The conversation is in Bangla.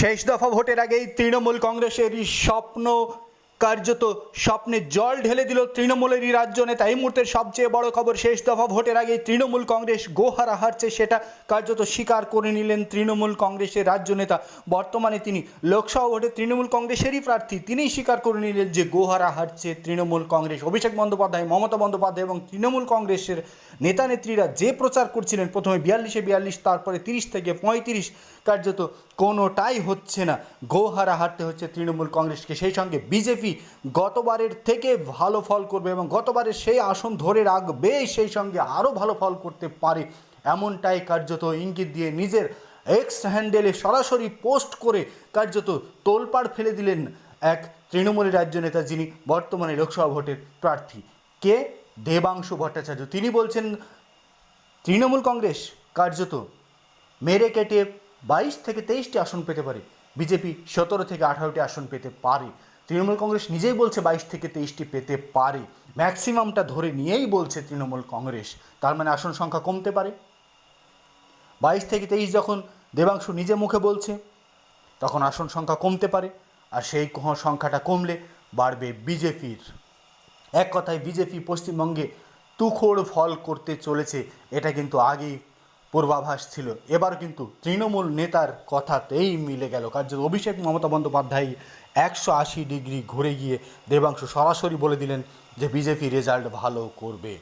শেষ দফা ভোটের আগেই তৃণমূল কংগ্রেসের স্বপ্ন কার্যত স্বপ্নে জল ঢেলে দিল তৃণমূলেরই রাজ্য নেতা। এই মুহূর্তের সবচেয়ে বড় খবর, শেষ দফা ভোটের আগে তৃণমূল কংগ্রেস গোহারা হারছে, সেটা কার্যত স্বীকার করে নিলেন তৃণমূল কংগ্রেসের রাজ্য নেতা। বর্তমানে তিনি লোকসভা ভোটে তৃণমূল কংগ্রেসেরই প্রার্থী, তিনিই স্বীকার করে নিলেন যে গোহারা হারছে তৃণমূল কংগ্রেস। অভিষেক বন্দ্যোপাধ্যায়, মমতা বন্দ্যোপাধ্যায় এবং তৃণমূল কংগ্রেসের নেতা নেত্রীরা যে প্রচার করছিলেন, প্রথমে বিয়াল্লিশে বিয়াল্লিশ, তারপরে তিরিশ থেকে পঁয়ত্রিশ, কার্যত কোনোটাই হচ্ছে না। গোহারা হারতে হচ্ছে তৃণমূল কংগ্রেসকে। সেই সঙ্গে বিজেপি গতবারের থেকে ভালো ফল করবে এবং গতবারের সেই আসন ধরে রাখবে, সেই সঙ্গে আরও ভালো ফল করতে পারে। এমনটাই কার্যত ইঙ্গিত দিয়ে নিজের এক্স হ্যান্ডেলে সরাসরি পোস্ট করে কার্যত তোলপাড় ফেলে দিলেন এক তৃণমূলের রাজ্য নেতা যিনি বর্তমানে লোকসভা ভোটের প্রার্থী কে? দেবাংশু ভট্টাচার্য। তিনি বলছেন, তৃণমূল কংগ্রেস কার্যত মেরে কেটে বাইশ থেকে তেইশটি আসন পেতে পারে। বিজেপি সতেরো থেকে আঠারোটি আসন পেতে পারে। তৃণমূল কংগ্রেস নিজেই বলছে বাইশ থেকে তেইশটি পেতে পারে। ম্যাক্সিমামটা ধরে নিয়েই বলছে তৃণমূল কংগ্রেস। তার মানে আসন সংখ্যা কমতে পারে। বাইশ থেকে তেইশ যখন দেবাংশু নিজে মুখে বলছে, তখন আসন সংখ্যা কমতে পারে আর সেই সংখ্যাটা কমলে বাড়বে বিজেপির। এক কথায় বিজেপি পশ্চিমবঙ্গে তুখোড় ফল করতে চলেছে, এটা কিন্তু আগেই পূর্বাভাস ছিল। এবার কিন্তু তৃণমূল নেতার কথাতেই মিলে গেল। কার্য অভিষেক মমতা বন্দ্যোপাধ্যায় একশো আশি ডিগ্রি ঘুরে গিয়ে দেবাংশু সরাসরি বলে দিলেন যে বিজেপি রেজাল্ট ভালো করবে।